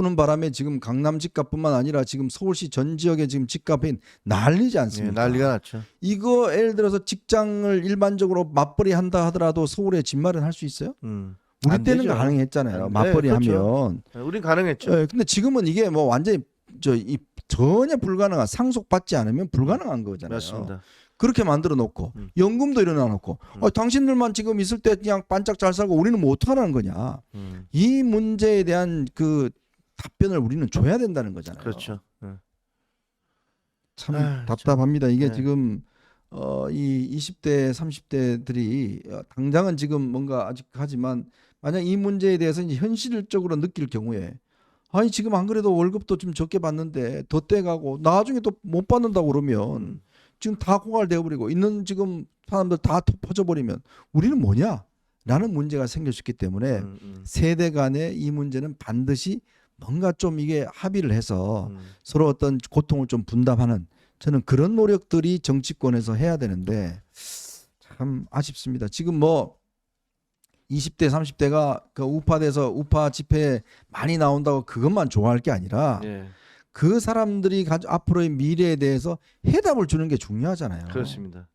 푸는 바람에 지금 강남 집값뿐만 아니라 지금 서울시 전 지역에 지금 집값이 난리지 예, 않습니까? 난리가 났죠. 이거 예를 들어서 직장을 일반적으로 맞벌이 한다 하더라도 서울에 집 마련할 수 있어요? 음. 우리 안 때는 되죠. 가능했잖아요. 안- 맞벌이 네, 그렇죠. 하면. 예, 우린 가능했죠. 예, 근데 지금은 이게 뭐 완전히 저 이 전혀 불가능한 상속받지 않으면 불가능한 거잖아요. 맞습니다. 그렇게 만들어 놓고 음. 연금도 일어나 놓고 음. 어, 당신들만 지금 있을 때 그냥 반짝 잘 살고 우리는 뭐 어떡하라는 거냐. 음. 이 문제에 대한 그 답변을 우리는 줘야 된다는 거잖아요. 그렇죠. 예. 참 아유, 답답합니다. 이게 네. 지금 어, 이 20대, 30대들이 어, 당장은 지금 뭔가 아직 하지만 만약 이 문제에 대해서 이제 현실적으로 느낄 경우에 아니 지금 안 그래도 월급도 좀 적게 받는데 더 떼가고 나중에 또 못 받는다고 그러면 음. 지금 다 고갈돼 버리고 있는 지금 사람들 다 퍼져 버리면 우리는 뭐냐? 라는 문제가 생길 수 있기 때문에 음, 음, 세대 간의 이 문제는 반드시 뭔가 좀 이게 합의를 해서 음. 서로 어떤 고통을 좀 분담하는 저는 그런 노력들이 정치권에서 해야 되는데 참 아쉽습니다. 지금 뭐 20대, 30대가 그 우파돼서 우파 집회에 많이 나온다고 그것만 좋아할 게 아니라 예, 그 사람들이 가 앞으로의 미래에 대해서 해답을 주는 게 중요하잖아요. 그렇습니다.